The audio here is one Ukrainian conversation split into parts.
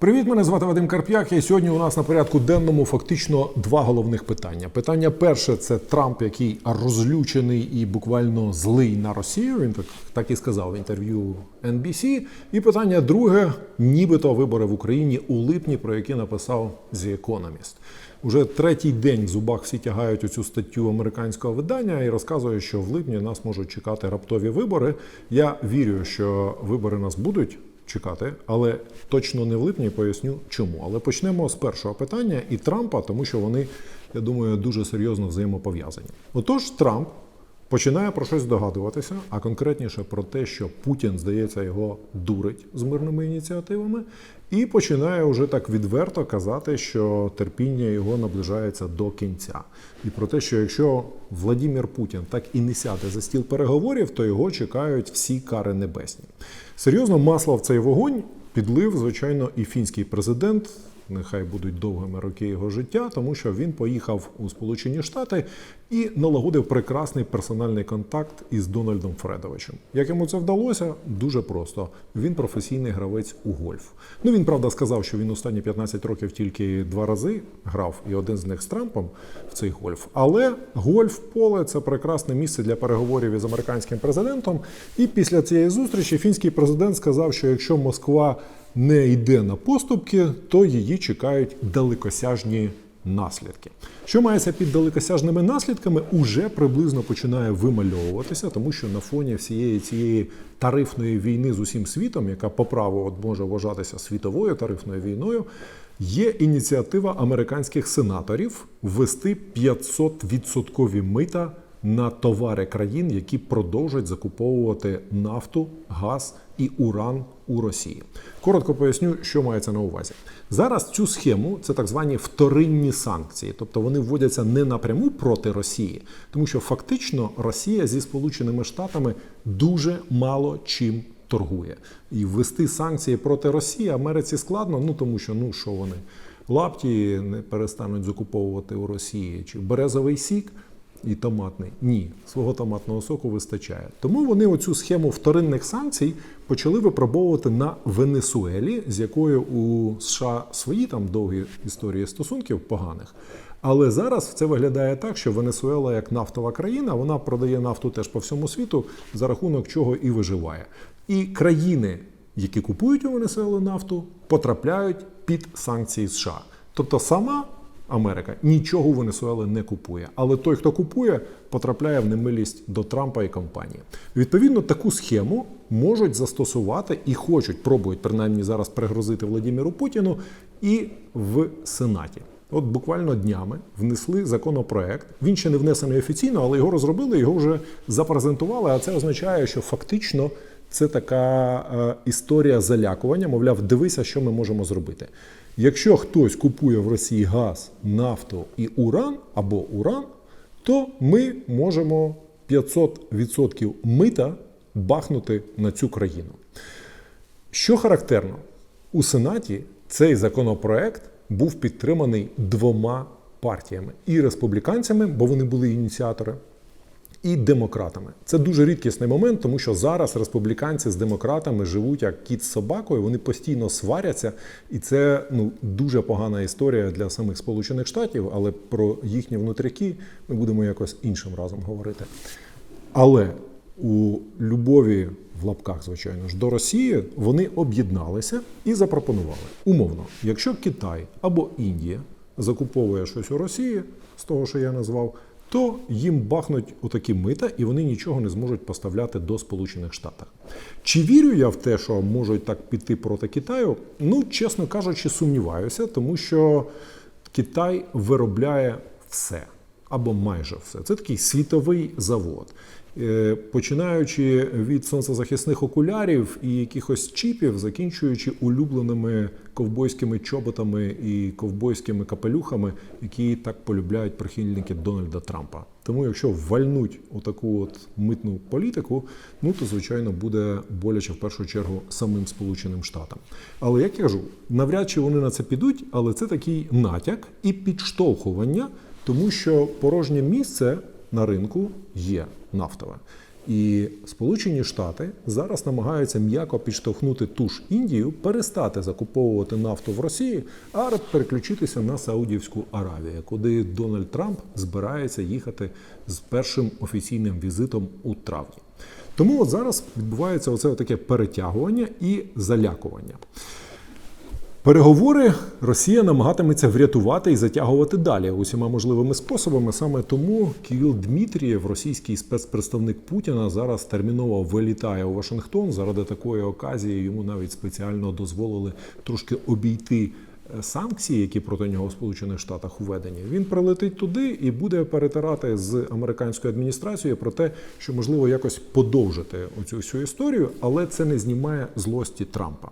Привіт, мене звати Вадим Карп'як. І сьогодні у нас на порядку денному фактично два головних питання. Питання перше це Трамп, який розлючений і буквально злий на Росію. Він так, так і сказав в інтерв'ю NBC. І питання друге, нібито вибори в Україні у липні, про які написав The Economist. Уже третій день в зубах всі тягають оцю статтю американського видання і розказує, що в липні нас можуть чекати раптові вибори. Я вірю, що вибори нас будуть чекати, але точно не в липні поясню чому. Але почнемо з першого питання і Трампа, тому що вони, я думаю, дуже серйозно взаємопов'язані. Отож, Трамп починає про щось здогадуватися, а конкретніше про те, що Путін, здається, його дурить з мирними ініціативами, і починає вже так відверто казати, що терпіння його наближається до кінця. І про те, що якщо Владимир Путін так і не сяде за стіл переговорів, то його чекають всі кари небесні. Серйозно, масло в цей вогонь підлив, звичайно, і фінський президент. Нехай будуть довгими роки його життя, тому що він поїхав у Сполучені Штати і налагодив прекрасний персональний контакт із Дональдом Фредовичем. Як йому це вдалося? Дуже просто. Він професійний гравець у гольф. Ну він правда сказав, що він останні 15 років тільки два рази грав, і один з них з Трампом в цей гольф. Але гольф поле це прекрасне місце для переговорів із американським президентом. І після цієї зустрічі фінський президент сказав, що якщо Москва не йде на поступки, то її чекають далекосяжні наслідки. Що мається під далекосяжними наслідками, уже приблизно починає вимальовуватися, тому що на фоні всієї цієї тарифної війни з усім світом, яка по праву от може вважатися світовою тарифною війною, є ініціатива американських сенаторів ввести 500% мита на товари країн, які продовжують закуповувати нафту, газ і уран у Росії. Коротко поясню, що мається на увазі. Зараз цю схему це так звані вторинні санкції, тобто вони вводяться не напряму проти Росії, тому що фактично Росія зі Сполученими Штатами дуже мало чим торгує. І ввести санкції проти Росії Америці складно, ну тому що ну що вони лапті не перестануть закуповувати у Росії чи березовий сік і томатний. Ні, свого томатного соку вистачає. Тому вони оцю схему вторинних санкцій почали випробовувати на Венесуелі, з якою у США свої там довгі історії стосунків поганих. Але зараз це виглядає так, що Венесуела як нафтова країна, вона продає нафту теж по всьому світу, за рахунок чого і виживає. І країни, які купують у Венесуели нафту, потрапляють під санкції США. Тобто сама Америка нічого у Венесуели не купує. Але той, хто купує, потрапляє в немилість до Трампа і компанії. Відповідно, таку схему можуть застосувати і хочуть, пробують принаймні зараз пригрозити Владимиру Путіну і в Сенаті. От буквально днями внесли законопроект. Він ще не внесений офіційно, але його розробили, його вже запрезентували. А це означає, що фактично це така е, історія залякування. Мовляв, дивися, що ми можемо зробити. Якщо хтось купує в Росії газ, нафту і уран або уран, то ми можемо 500% мита бахнути на цю країну. Що характерно, у Сенаті цей законопроект був підтриманий двома партіями і республіканцями, бо вони були ініціатори, і демократами. Це дуже рідкісний момент, тому що зараз республіканці з демократами живуть як кіт з собакою, вони постійно сваряться, і це ну дуже погана історія для самих Сполучених Штатів, але про їхні внутряки ми будемо якось іншим разом говорити. Але у любові в лапках, звичайно ж, до Росії вони об'єдналися і запропонували умовно, якщо Китай або Індія закуповує щось у Росії з того, що я назвав, то їм бахнуть отакі мита, і вони нічого не зможуть поставляти до Сполучених Штатів. Чи вірю я в те, що можуть так піти проти Китаю? Ну, чесно кажучи, сумніваюся, тому що Китай виробляє все або майже все. Це такий світовий завод. Е, Починаючи від сонцезахисних окулярів і якихось чіпів, закінчуючи улюбленими ковбойськими чоботами і ковбойськими капелюхами, які так полюбляють прихильники Дональда Трампа. Тому, якщо вальнуть отаку от митну політику, ну то звичайно буде боляче в першу чергу самим Сполученим Штатам. Але як я кажу, навряд чи вони на це підуть, але це такий натяк і підштовхування, тому що порожнє місце на ринку є нафтове. І Сполучені Штати зараз намагаються м'яко підштовхнути ту ж Індію, перестати закуповувати нафту в Росії, а переключитися на Саудівську Аравію, куди Дональд Трамп збирається їхати з першим офіційним візитом у травні. Тому от зараз відбувається оце таке перетягування і залякування. Переговори Росія намагатиметься врятувати і затягувати далі усіма можливими способами. Саме тому Кирил Дмитрієв, російський спецпредставник Путіна, зараз терміново вилітає у Вашингтон. Заради такої оказії йому навіть спеціально дозволили трошки обійти е, санкції, які проти нього в Сполучених Штатах введені. Він прилетить туди і буде перетирати з американською адміністрацією про те, що можливо якось подовжити оцю всю історію, але це не знімає злості Трампа.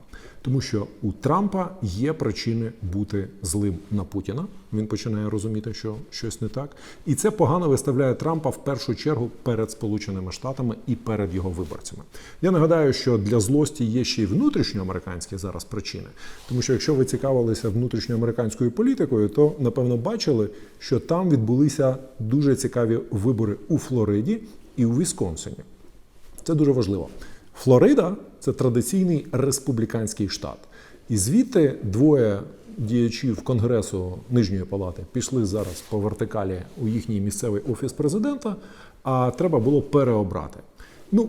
Тому що у Трампа є причини бути злим на Путіна. Він починає розуміти, що щось не так, і це погано виставляє Трампа в першу чергу перед Сполученими Штатами і перед його виборцями. Я нагадаю, що для злості є ще й внутрішньоамериканські зараз причини. Тому що якщо ви цікавилися внутрішньоамериканською політикою, то напевно бачили, що там відбулися дуже цікаві вибори у Флориді і у Вісконсині. Це дуже важливо. Флорида це традиційний республіканський штат. І звідти двоє діячів Конгресу Нижньої палати пішли зараз по вертикалі у їхній місцевий офіс президента, а треба було переобрати. Ну,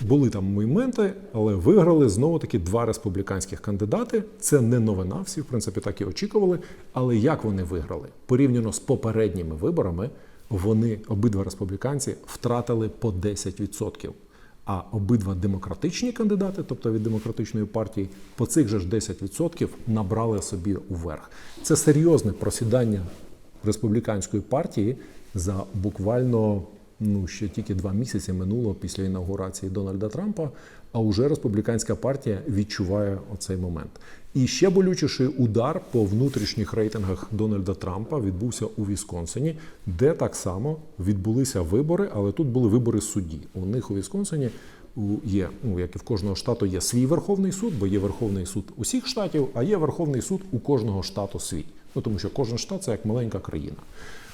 були там моменти, але виграли знову таки два республіканських кандидати. Це не новина, всі в принципі так і очікували. Але як вони виграли? Порівняно з попередніми виборами, вони обидва республіканці втратили по 10%. А обидва демократичні кандидати, тобто від демократичної партії, по цих же ж 10% набрали собі уверх. Це серйозне просідання республіканської партії за буквально ну ще тільки два місяці минуло після інаугурації Дональда Трампа. А уже республіканська партія відчуває оцей момент. І ще болючіший удар по внутрішніх рейтингах Дональда Трампа відбувся у Вісконсині, де так само відбулися вибори, але тут були вибори судді. У них у Вісконсині є, ну як і в кожного штату, є свій Верховний суд, бо є Верховний суд усіх штатів, а є Верховний суд у кожного штату свій. Ну тому що кожен штат це як маленька країна.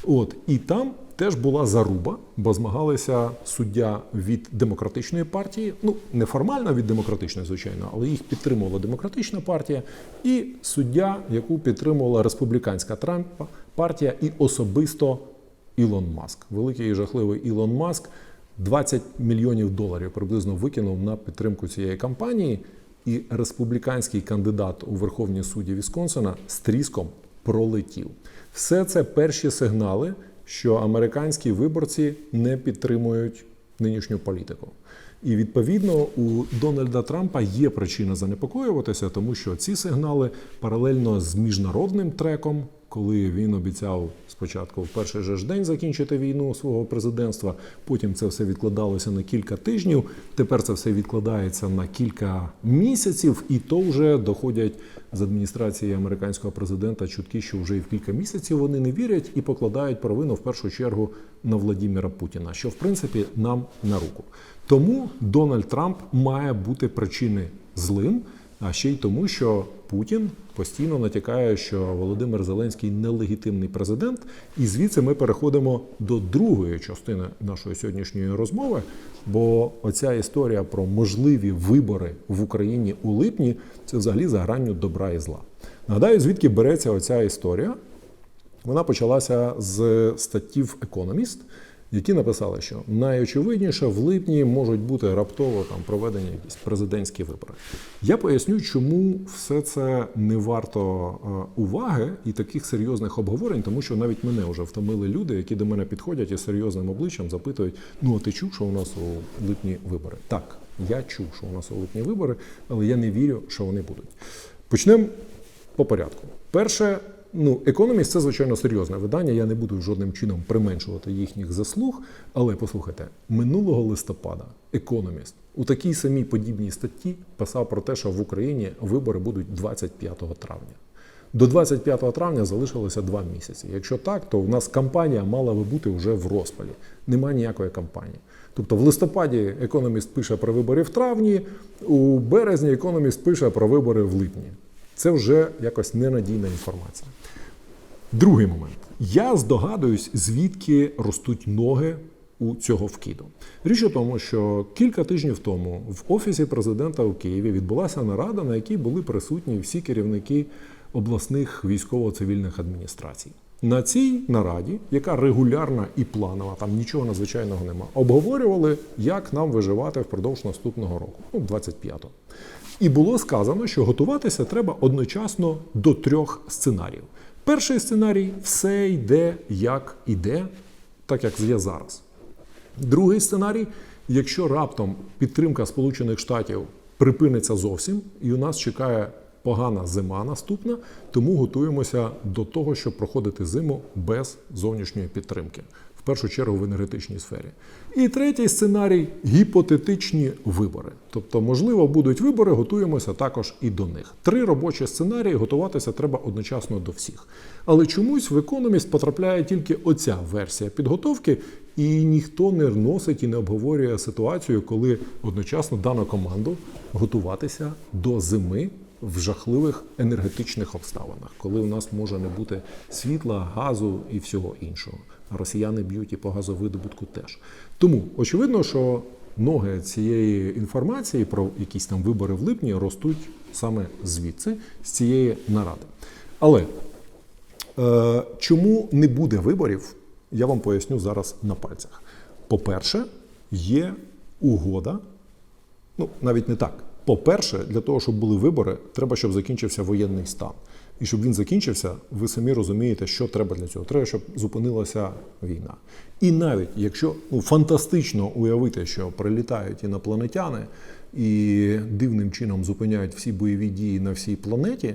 От і там теж була заруба, бо змагалися суддя від демократичної партії. Ну не формально від демократичної, звичайно, але їх підтримувала демократична партія, і суддя, яку підтримувала республіканська Трампа партія, і особисто Ілон Маск, великий і жахливий Ілон Маск. 20 мільйонів доларів приблизно викинув на підтримку цієї кампанії, і республіканський кандидат у Верховній суді Вісконсина з тріском пролетів. Все це перші сигнали, що американські виборці не підтримують нинішню політику. І відповідно у Дональда Трампа є причина занепокоюватися, тому що ці сигнали паралельно з міжнародним треком, коли він обіцяв спочатку в перший же ж день закінчити війну свого президентства, потім це все відкладалося на кілька тижнів. Тепер це все відкладається на кілька місяців, і то вже доходять з адміністрації американського президента чутки, що вже і в кілька місяців вони не вірять і покладають провину в першу чергу на Владіміра Путіна, що в принципі нам на руку. Тому Дональд Трамп має бути причини злим, а ще й тому, що Путін постійно натякає, що Володимир Зеленський нелегітимний президент. І звідси ми переходимо до другої частини нашої сьогоднішньої розмови. Бо оця історія про можливі вибори в Україні у липні це взагалі за гранню добра і зла. Нагадаю, звідки береться оця історія. Вона почалася з статті в Economist, які написали, що найочевидніше в липні можуть бути раптово там проведені якісь президентські вибори. Я поясню, чому все це не варто е, уваги і таких серйозних обговорень, тому що навіть мене вже втомили люди, які до мене підходять і серйозним обличчям запитують: ну а ти чув, що у нас у липні вибори? Так, я чув, що у нас у липні вибори, але я не вірю, що вони будуть. Почнемо по порядку. Перше. Ну, Економіст це звичайно серйозне видання. Я не буду жодним чином применшувати їхніх заслуг. Але послухайте, минулого листопада Економіст у такій самій подібній статті писав про те, що в Україні вибори будуть 25 травня. До 25 травня залишилося два місяці. Якщо так, то в нас кампанія мала би бути вже в розпалі. Нема ніякої кампанії. Тобто в листопаді економіст пише про вибори в травні, у березні економіст пише про вибори в липні. Це вже якось ненадійна інформація. Другий момент. Я здогадуюсь, звідки ростуть ноги у цього вкиду. Річ у тому, що кілька тижнів тому в офісі президента у Києві відбулася нарада, на якій були присутні всі керівники обласних військово-цивільних адміністрацій. На цій нараді, яка регулярна і планова, там нічого надзвичайного нема, обговорювали, як нам виживати впродовж наступного року, ну 25-го. І було сказано, що готуватися треба одночасно до трьох сценаріїв. Перший сценарій все йде як іде, так як є зараз. Другий сценарій, якщо раптом підтримка Сполучених Штатів припиниться зовсім, і у нас чекає погана зима наступна, тому готуємося до того, щоб проходити зиму без зовнішньої підтримки, першу чергу в енергетичній сфері. І третій сценарій гіпотетичні вибори. Тобто, можливо, будуть вибори, готуємося також і до них. Три робочі сценарії готуватися треба одночасно до всіх. Але чомусь в економіст потрапляє тільки оця версія підготовки, і ніхто не носить і не обговорює ситуацію, коли одночасно дано команду готуватися до зими в жахливих енергетичних обставинах, коли у нас може не бути світла, газу і всього іншого. Росіяни б'ють і по газовидобутку теж. Тому очевидно, що ноги цієї інформації про якісь там вибори в липні ростуть саме звідси, з цієї наради. Але е, чому не буде виборів, я вам поясню зараз на пальцях. По-перше, є угода, ну навіть не так. По-перше, для того, щоб були вибори, треба, щоб закінчився воєнний стан. І щоб він закінчився, ви самі розумієте, що треба для цього. Треба, щоб зупинилася війна. І навіть якщо ну, фантастично уявити, що прилітають інопланетяни і дивним чином зупиняють всі бойові дії на всій планеті,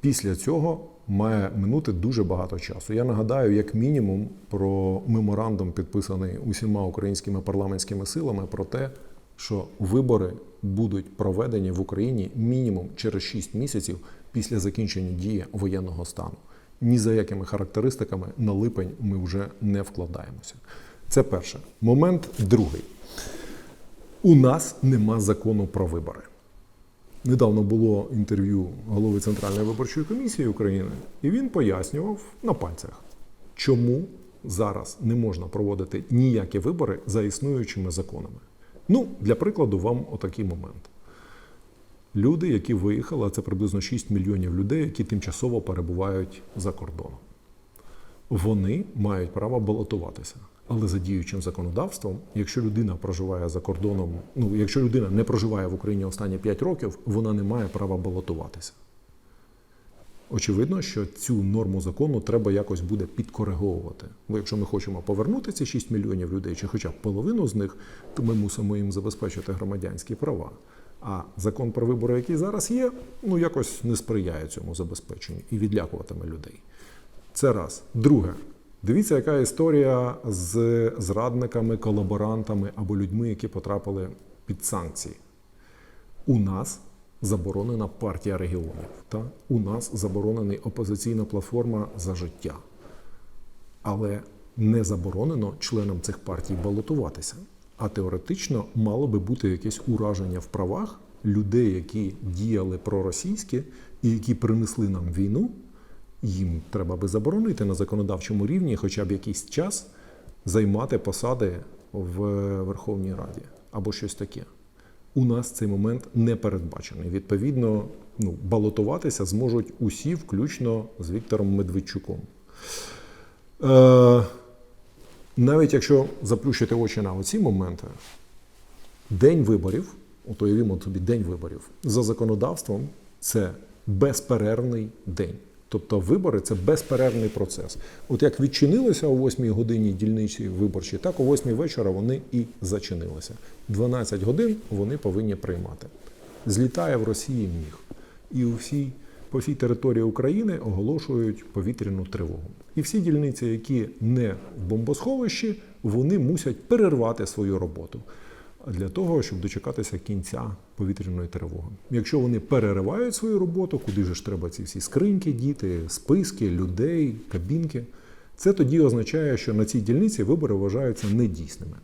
після цього має минути дуже багато часу. Я нагадаю, як мінімум, про меморандум, підписаний усіма українськими парламентськими силами, про те, що вибори будуть проведені в Україні мінімум через 6 місяців після закінчення дії воєнного стану. Ні за якими характеристиками на липень ми вже не вкладаємося. Це перше. Момент другий. У нас нема закону про вибори. Недавно було інтерв'ю голови Центральної виборчої комісії України, і він пояснював на пальцях, чому зараз не можна проводити ніякі вибори за існуючими законами. Ну, для прикладу, вам отакий момент. Люди, які виїхали, а це приблизно 6 мільйонів людей, які тимчасово перебувають за кордоном. Вони мають право балотуватися. Але за діючим законодавством, якщо людина проживає за кордоном, ну якщо людина не проживає в Україні останні 5 років, вона не має права балотуватися. Очевидно, що цю норму закону треба якось буде підкориговувати. Бо якщо ми хочемо повернути ці 6 мільйонів людей, чи хоча б половину з них, то ми мусимо їм забезпечити громадянські права. А закон про вибори, який зараз є, ну якось не сприяє цьому забезпеченню і відлякуватиме людей. Це раз. Друге, дивіться, яка історія з зрадниками, колаборантами або людьми, які потрапили під санкції. У нас заборонена партія регіонів. Та? У нас заборонена опозиційна платформа за життя. Але не заборонено членам цих партій балотуватися. А теоретично мало би бути якесь ураження в правах людей, які діяли проросійськи і які принесли нам війну. Їм треба би заборонити на законодавчому рівні хоча б якийсь час займати посади в Верховній Раді або щось таке. У нас цей момент не передбачений. Відповідно, ну, балотуватися зможуть усі, включно з Віктором Медведчуком. Е, навіть якщо заплющити очі на оці моменти, день виборів, от уявімо тобі день виборів, за законодавством це безперервний день. Тобто вибори це безперервний процес. От як відчинилися о 8 годині дільниці виборчі, так о 8 вечора вони і зачинилися. 12 годин вони повинні приймати. Злітає в Росії міг. І у всій, по всій території України оголошують повітряну тривогу. І всі дільниці, які не в бомбосховищі, вони мусять перервати свою роботу для того, щоб дочекатися кінця повітряної тривоги. Якщо вони переривають свою роботу, куди ж треба ці всі скриньки, діти, списки, людей, кабінки, це тоді означає, що на цій дільниці вибори вважаються недійсними.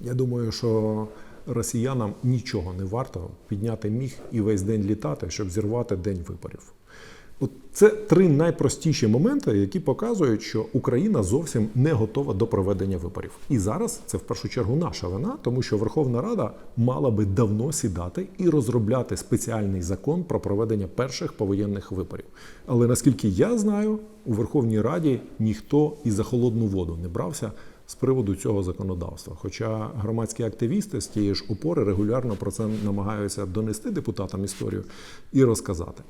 Я думаю, що росіянам нічого не варто підняти міг і весь день літати, щоб зірвати день виборів. От це три найпростіші моменти, які показують, що Україна зовсім не готова до проведення виборів. І зараз це в першу чергу наша вина, тому що Верховна Рада мала би давно сідати і розробляти спеціальний закон про проведення перших повоєнних виборів. Але наскільки я знаю, у Верховній Раді ніхто і за холодну воду не брався з приводу цього законодавства. Хоча громадські активісти з тієї ж опори регулярно про це намагаються донести депутатам історію і розказати.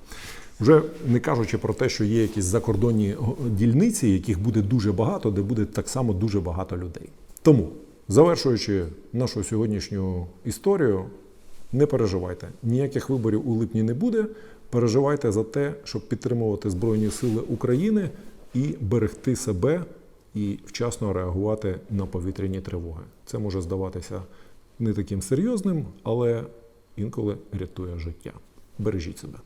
Вже не кажучи про те, що є якісь закордонні дільниці, яких буде дуже багато, де буде так само дуже багато людей. Тому, завершуючи нашу сьогоднішню історію, не переживайте, ніяких виборів у липні не буде. Переживайте за те, щоб підтримувати Збройні Сили України і берегти себе і вчасно реагувати на повітряні тривоги. Це може здаватися не таким серйозним, але інколи рятує життя. Бережіть себе.